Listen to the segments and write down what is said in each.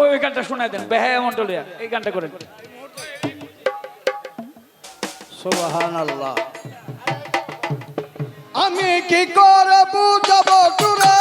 ওই গানটা শোনায় দেন। বেহায়া মন্ডলিয়া এই গানটা করেন। আল্লাহ আমি কি করে বুঝাবো তোরা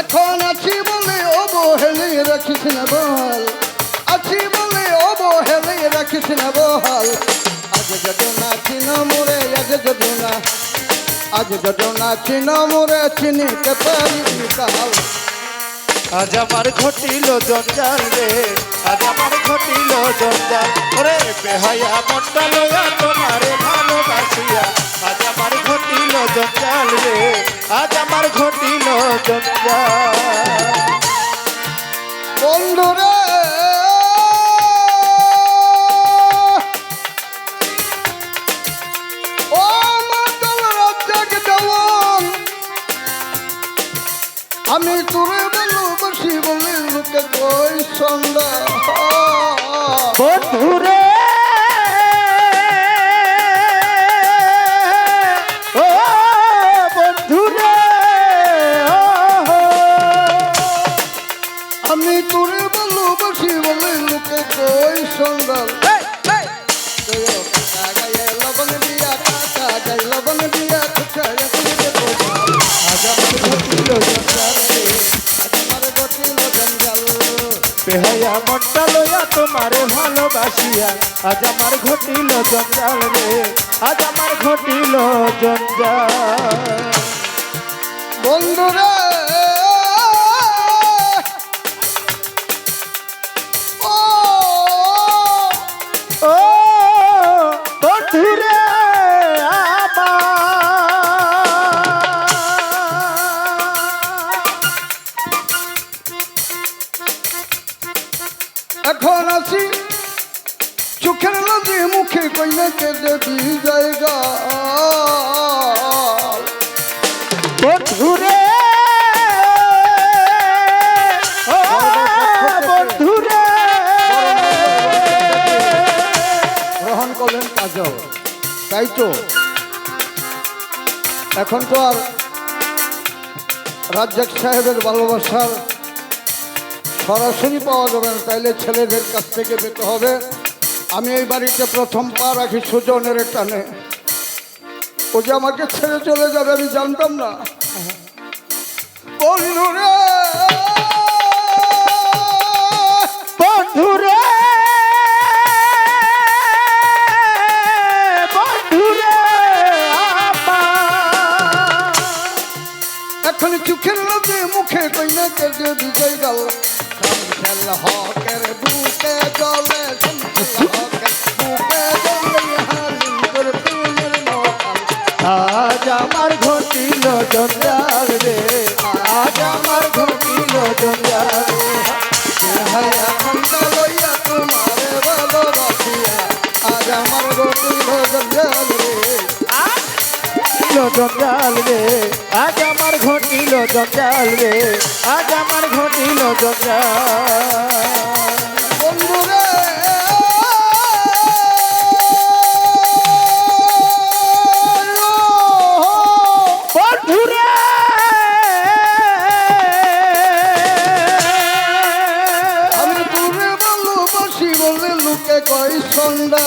এখন আছি বলে অবহেলে রাখিস না বল আছি বলে অবহেলে রাখিস না বল আজ যত নাচি না মোরে আজ যত না আজ যত নাচি না মোরে চিনিতে পারি কাল আজ আমার ঘটিল জঞ্জাল রে, আজ আমার ঘটিল জঞ্জাল। ওরে বেহায়া মনটা লইয়া তোমারে ভালোবাসিয়া। আজ আমার ঘটিল জঞ্জাল রে, আজ আমার ঘটিল জঞ্জাল। বন্ধুরে আমি তোরে ভালোবাসি বলে লোকে কই সন্ধ্যা বেহায়া মনটা লইয়া তোমারে ভালোবাসিয়া। আজ আমার ঘটিল জঞ্জাল রে, আজ আমার ঘটিল জঞ্জাল। বন্ধুরা বন্ধুরে বন্ধুরে। গ্রহণ করলেন কাজল তাই তো? এখন তো আর রাজ্জাক সাহেবের ভালোবাসার সরাসরি পাওয়া যাবে না তাইলে ছেলেদের কাছ থেকে পেতে হবে। আমি এই বাড়িতে প্রথম পা রাখি সুজনের টানে। ও যে আমাকে ছেড়ে চলে যাবে আমি জানতাম না। এখন মুখে কইনা কে বিজয় গেল সংসাল হকের বুকে জলে সংসাল হকের বুকে জলে হালিন্দর প্রেমের নকাল। আজ আমার ঘটিল জঞ্জাল রে আজ আমার ঘটিল জঞ্জাল হায়া মনটা লইয়া তোমারে ভালোবাসিয়া আজ আমার গতিল জঞ্জাল রে। জঞ্জাল রে আজ ঘটিল জঞ্জাল রে আজ আমার ঘটিল জঞ্জাল। আমি বলে লোকে কই সন্ধ্যা